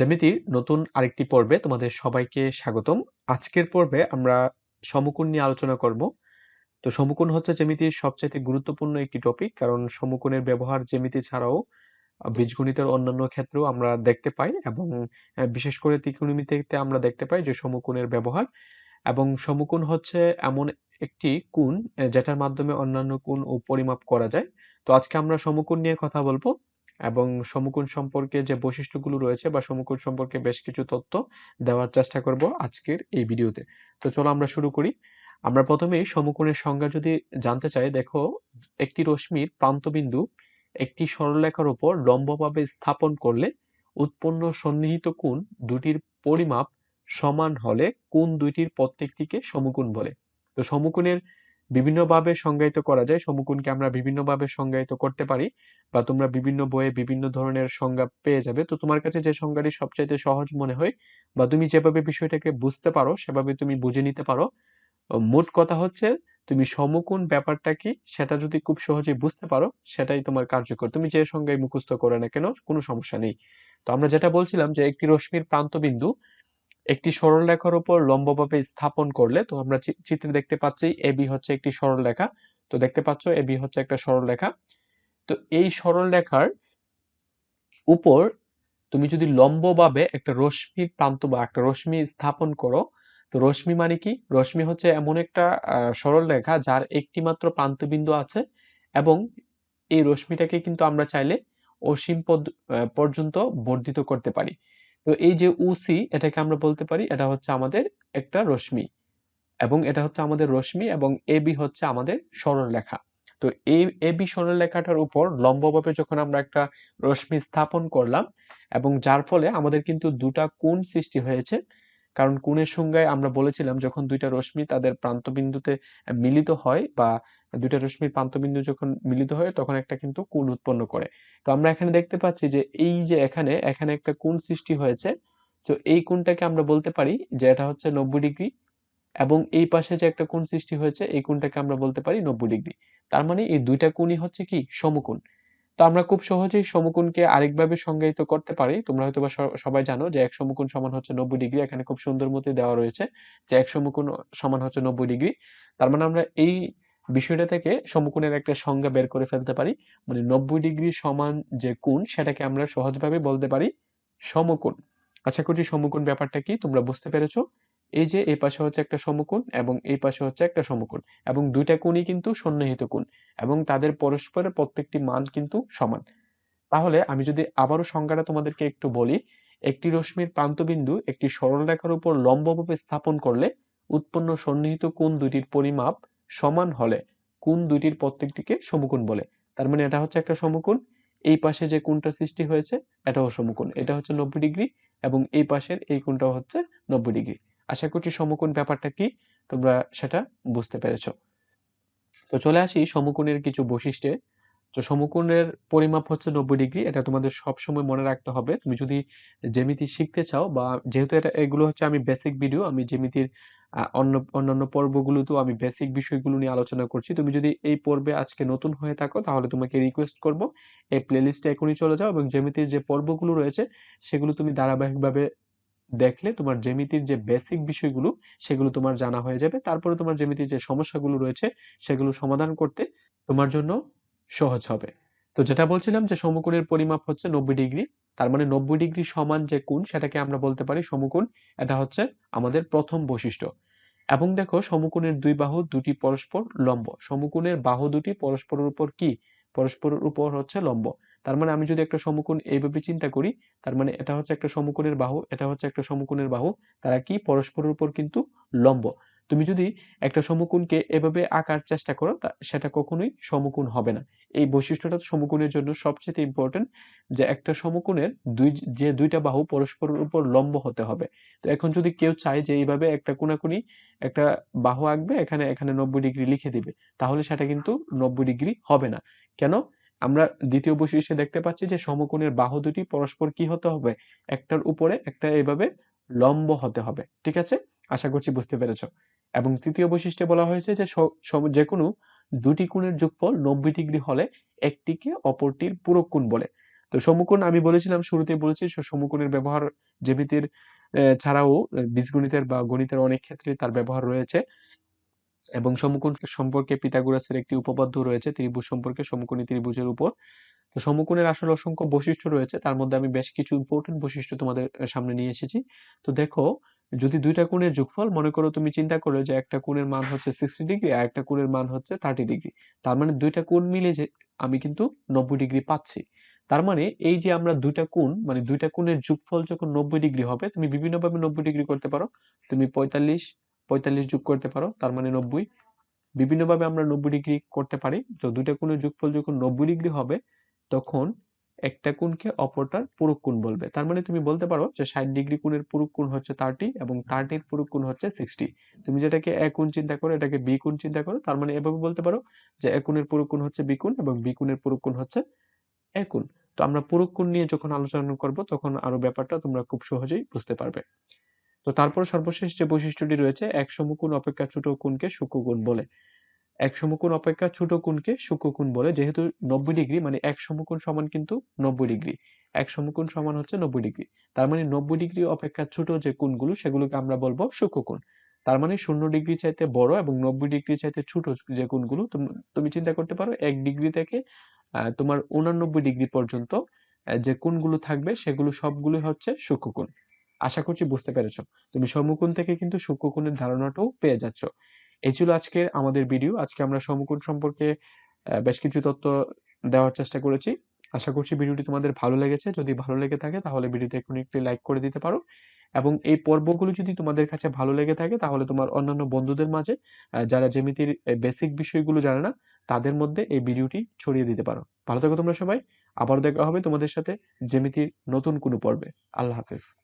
জ্যামিতির নতুন আরেকটি পর্বে তোমাদের সবাইকে স্বাগতম। আজকের পর্বে আমরা সমকোণ নিয়ে আলোচনা করব। তো সমকোণ হচ্ছে জ্যামিতির সবচাইতে গুরুত্বপূর্ণ একটি টপিক কারণ সমকোণের ব্যবহার জ্যামিতি ছাড়াও বীজগণিতের অন্যান্য ক্ষেত্রেও আমরা দেখতে পাই এবং বিশেষ করে ত্রিকোণমিতিতে আমরা দেখতে পাই যে সমকোণের ব্যবহার। এবং সমকোণ হচ্ছে এমন একটি কোণ যেটার মাধ্যমে অন্যান্য কোণ ও পরিমাপ করা যায়। তো আজকে আমরা সমকোণ নিয়ে কথা বলব। এবং সমকোণ সম্পর্কে যে বৈশিষ্ট্যগুলো রয়েছে বা সমকোণ সম্পর্কে বেশ কিছু তথ্য দেওয়ার চেষ্টা করব আজকের এই ভিডিওতে। তো চলো আমরা শুরু করি। আমরা প্রথমেই সমকোণের সংজ্ঞা যদি জানতে চাই, দেখো একটি রশ্মির প্রান্তবিন্দু একটি সরলরেখার উপর লম্বভাবে স্থাপন করলে উৎপন্ন সন্নিহিত কোণ দুটির পরিমাপ সমান হলে কোণ দুইটির প্রত্যেকটিকে সমকোণ বলে। তো সমকোণের বিভিন্নভাবে সংজ্ঞায়িত করা যায়। সমকোণকে আমরা বিভিন্নভাবে সংজ্ঞায়িত করতে পারি বা তোমরা বিভিন্ন বইয়ে বিভিন্ন ধরনের সংজ্ঞা পেয়ে যাবে। তো তোমার কাছে যে সংজ্ঞাটি সবচাইতে সহজ মনে হয় বা তুমি যেভাবে বিষয়টাকে বুঝতে পারো, সেভাবে তুমি বুঝে নিতে পারো। মোট কথা হচ্ছে, তুমি সমকোণ ব্যাপারটা কি, সেটা যদি খুব সহজে বুঝতে পারো, সেটাই তোমার কার্যকর। তুমি যে সংজ্ঞায় মুখস্থ করে না কেন, কোনো সমস্যা নেই। তো আমরা যেটা বলছিলাম যে একটি রশ্মির প্রান্তবিন্দু একটি সরল সরলরেখার উপর লম্বভাবে স্থাপন করলে তো আমরা চিত্রে দেখতে পাচ্ছি এবি হচ্ছে একটি সরল সরলরেখা। তো দেখতে পাচ্ছ এবি হচ্ছে একটা সরলরেখা। তো এই সরলরেখার উপর তুমি যদি লম্বভাবে একটা রশ্মির প্রান্ত বা একটা রশ্মি স্থাপন করো, তো রশ্মি মানে কি? রশ্মি হচ্ছে এমন একটা সরল রেখা যার একটি মাত্র প্রান্তবিন্দু আছে এবং এই রশ্মিটাকে কিন্তু আমরা চাইলে অসীম পর্যন্ত বর্ধিত করতে পারি। তো এই যে উসি এটাকে আমরা বলতে পারি, এটা হচ্ছে আমাদের একটা রশ্মি এবং এটা হচ্ছে আমাদের রশ্মি এবং এবি হচ্ছে আমাদের সরলরেখা তো এই এবি সরলরেখাটার উপর লম্বভাবে যখন আমরা একটা রশ্মি স্থাপন করলাম এবং যার ফলে আমাদের কিন্তু দুটা কোণ সৃষ্টি হয়েছে কারণ কোণের সংজ্ঞায় আমরা বলেছিলাম যখন দুইটা রশ্মি তাদের প্রান্তবিন্দুতে মিলিত হয় বা দুইটা রশ্মির প্রান্তবিন্দু যখন মিলিত হয় তখন একটা কিন্তু কোণ উৎপন্ন করে। তো আমরা এখানে দেখতে পাচ্ছি যে এই যে এখানে এখানে একটা কোণ সৃষ্টি হয়েছে। তো এই কোণটাকে আমরা বলতে পারি যে এটা হচ্ছে নব্বই ডিগ্রি এবং এই পাশে যে একটা কোণ সৃষ্টি হয়েছে, এই কোণটাকে আমরা বলতে পারি নব্বই ডিগ্রি। তার মানে এই দুইটা কোণই হচ্ছে কি? সমকোণ। তো আমরা খুব সহজেই সমকোণকে আরেকভাবে সংজ্ঞায়িত করতে পারি। তোমরা হয়তো সবাই জানো যে এক সমকোণ সমান হচ্ছে নব্বই ডিগ্রি। এখানে খুব সুন্দর মতো দেওয়া রয়েছে যে এক সমকোণ সমান হচ্ছে নব্বই ডিগ্রি। তার মানে আমরা এই বিষয়টা থেকে সমকোণের একটা সংজ্ঞা বের করে ফেলতে পারি। মানে নব্বই ডিগ্রি সমান যে কোণ, সেটাকে আমরা সহজভাবে বলতে পারি সমকোণ। আশা করছি সমকোণ ব্যাপারটা কি তোমরা বুঝতে পেরেছ। এই যে এই পাশে হচ্ছে একটা সমকোণ এবং এই পাশে হচ্ছে একটা সমকোণ এবং দুইটা কোণই কিন্তু সন্নিহিত কোণ এবং তাদের পরস্পরের প্রত্যেকটি মান কিন্তু সমান। তাহলে আমি যদি আবারও সংজ্ঞাটা তোমাদেরকে একটু বলি, একটি রশ্মির প্রান্তবিন্দু একটি সরলরেখার উপর লম্বভাবে স্থাপন করলে উৎপন্ন সন্নিহিত কোণ দুইটির পরিমাপ সমান হলে কোণ দুইটির প্রত্যেকটিকে সমকোণ বলে। তার মানে এটা হচ্ছে একটা সমকোণ। এই পাশে যে কোণটা সৃষ্টি হয়েছে, এটাও সমকোণ। এটা হচ্ছে নব্বই ডিগ্রি এবং এই পাশের এই কোণটাও হচ্ছে নব্বই ডিগ্রি। আশা করছি সমকোণ ব্যাপারটা কি? তোমরা সেটা বুঝতে পেরেছ। তো চলে আসি সমকোণের কিছু বৈশিষ্ট্যে। তো সমকোণের পরিমাপ হচ্ছে নব্বই ডিগ্রি এটা তোমাদের সব সময় মনে রাখতে হবে। তুমি যদি জ্যামিতি শিখতে চাও বা যেহেতু এটা এগুলো হচ্ছে আমি বেসিক ভিডিও আমি জ্যামিতির আহ, অন্য অন্যান্য পর্বগুলোতেও আমি বেসিক বিষয়গুলো নিয়ে আলোচনা করছি। তুমি যদি এই পর্বে আজকে নতুন হয়ে থাকো তাহলে তোমাকে রিকোয়েস্ট করব এই প্লেলিস্টে এখনই চলে যাও এবং জ্যামিতির যে পর্বগুলো রয়েছে সেগুলো তুমি ধারাবাহিকভাবে দেখলে তোমার জ্যামিতির যে বেসিক বিষয়গুলো, সেগুলো তোমার জানা হয়ে যাবে। তারপরে তোমার জ্যামিতির যে সমস্যাগুলো রয়েছে, সেগুলো সমাধান করতে তোমার জন্য সহজ হবে। তো যেটা বলছিলাম যে সমকোণের পরিমাপ হচ্ছে নব্বই ডিগ্রি, তার মানে নব্বই ডিগ্রি সমান যে কোণ, সেটাকে আমরা বলতে পারি সমকোণ, এটা হচ্ছে আমাদের প্রথম বৈশিষ্ট্য। এবং দেখো, সমকোণের দুই বাহু দুটি পরস্পর লম্ব। সমকোণের বাহু দুটি পরস্পরের উপর কি? পরস্পরের উপর হচ্ছে লম্ব। তার মানে আমি যদি একটা সমকোণ এইভাবে চিন্তা করি, তার মানে এটা হচ্ছে একটা সমকোণের বাহু, এটা হচ্ছে একটা সমকোণের বাহু, তারা কি? পরস্পরের উপর কিন্তু লম্ব। তুমি যদি একটা সমকোণকে এভাবে আঁকার চেষ্টা করো, তা সেটা কখনোই সমকোণ হবে না। এই বৈশিষ্ট্যটা সমকোণের জন্য সবচেয়ে ইম্পর্টেন্ট যে একটা সমকোণের দুই, যে দুইটা বাহু পরস্পরের উপর লম্ব হতে হবে। তো এখন যদি কেউ চায় যে এইভাবে একটা কোনাকুনি একটা বাহু আঁকবে, এখানে এখানে নব্বই ডিগ্রি লিখে দিবে, তাহলে সেটা কিন্তু নব্বই ডিগ্রি হবে না। কেন? আমরা দ্বিতীয় বৈশিষ্ট্যে দেখতে পাচ্ছি যে সমকোণের বাহু দুটি পরস্পর কি হতে হবে? একটার উপরে, একটা এভাবে লম্ব হতে হবে। ঠিক আছে? আশা করছি বুঝতে পেরেছ। এবং তৃতীয় বৈশিষ্ট্যে বলা হয়েছে যে যে কোনো দুটি কোণের যোগফল নব্বই ডিগ্রি হলে একটিকে অপরটির পূরক কোণ বলে। তো সমকোণ আমি বলেছিলাম, শুরুতেই বলেছি সমকোণের ব্যবহার জ্যামিতির ছাড়াও বীজগণিতের বা গণিতের অনেক ক্ষেত্রে তার ব্যবহার রয়েছে। এবং সমকোণ সম্পর্কে পিথাগোরাসের একটি উপপাদ্য রয়েছে, ত্রিভুজ সম্পর্কে সমকোণী ত্রিভুজের উপর। তো সমকোণের আসলে অসংখ্য বৈশিষ্ট্য রয়েছে, তার মধ্যে আমি বেশ কিছু ইম্পর্টেন্ট বৈশিষ্ট্য তোমাদের সামনে নিয়ে এসেছি। তো দেখো, যদি দুইটা কোণের যোগফল, মনে করো তুমি চিন্তা করো যে একটা কোণের মান হচ্ছে সিক্সটি ডিগ্রি আর একটা কোণের মান হচ্ছে থার্টি ডিগ্রি তার মানে দুইটা কোণ মিলে যে আমি কিন্তু নব্বই ডিগ্রি পাচ্ছি। তার মানে এই যে আমরা দুইটা কোণ মানে দুইটা কোণের যোগফল যখন নব্বই ডিগ্রি হবে, তুমি বিভিন্নভাবে নব্বই ডিগ্রি করতে পারো। তুমি পঁয়তাল্লিশ পঁয়তাল্লিশ যোগ করতে পারো, তার মানে নব্বই। বিভিন্নভাবে আমরা নব্বই ডিগ্রি করতে পারি। তো দুইটা কোণের যোগফল যখন নব্বই ডিগ্রি হবে, তখন একটা কোণকে অপরটার পুরুষ কোণ বলবে। তার মানে তুমি বলতে পারো যে ষাট ডিগ্রি কোণের পুরুষ কোণ হচ্ছে থার্টি এবং থার্টির পুরুষ কোণ হচ্ছে সিক্সটি তুমি যেটাকে এ কোণ চিন্তা করো, এটাকে বি কোণ চিন্তা করো, তার মানে এভাবে বলতে পারো যে এ কোণের পুরুষ কোণ হচ্ছে বি কোণ এবং বি কোণের পুরুষ কোণ হচ্ছে এ কোণ। তো আমরা পুরুষ কোণ নিয়ে যখন আলোচনা করব, তখন আরও ব্যাপারটা তোমরা খুব সহজেই বুঝতে পারবে। তো তারপর সর্বশেষ যে বৈশিষ্ট্যটি রয়েছে, এক সমকোণ অপেক্ষা ছোট কোণকে সূক্ষ্মকোণ বলে। এক সমকোণ অপেক্ষা ছোট কোণকে সূক্ষ্মকোণ বলে, যেহেতু নব্বই ডিগ্রি মানে এক সমকোণ সমান কিন্তু নব্বই ডিগ্রি। এক সমকোণ সমান হচ্ছে নব্বই ডিগ্রি। তার মানে নব্বই ডিগ্রি অপেক্ষা ছোট যে কোণগুলো, সেগুলোকে আমরা বলব সূক্ষ্মকোণ তার মানে শূন্য ডিগ্রি চাইতে বড় এবং নব্বই ডিগ্রি চাইতে ছোট যে কোণগুলো, তুম- চিন্তা করতে পারো, এক ডিগ্রি থেকে তোমার উনানব্বই ডিগ্রি পর্যন্ত যে কোণগুলো থাকবে, সেগুলো সবগুলো হচ্ছে সূক্ষ্মকোণ আশা করছি বুঝতে পেরেছ। তুমি সমকোণ থেকে কিন্তু সূক্ষ্মকোণের ধারণাটাও পেয়ে যাচ্ছ। এই ছিল আজকের আমাদের ভিডিও আজকে আমরা সমকোণ সম্পর্কে বেশ কিছু তথ্য দেওয়ার চেষ্টা করেছি। আশা করছি ভিডিওটি তোমাদের ভালো লেগেছে। যদি ভালো লেগে থাকে, তাহলে ভিডিওতে এখন একটি লাইক করে দিতে পারো। এবং এই পর্বগুলো যদি তোমাদের কাছে ভালো লেগে থাকে, তাহলে তোমার অন্যান্য বন্ধুদের মাঝে যারা জ্যামিতির বেসিক বিষয়গুলো জানে না, তাদের মধ্যে এই ভিডিওটি ছড়িয়ে দিতে পারো। ভালো থাকো তোমরা সবাই। আবার দেখা হবে তোমাদের সাথে জ্যামিতির নতুন কোনো পর্বে। আল্লাহ হাফেজ।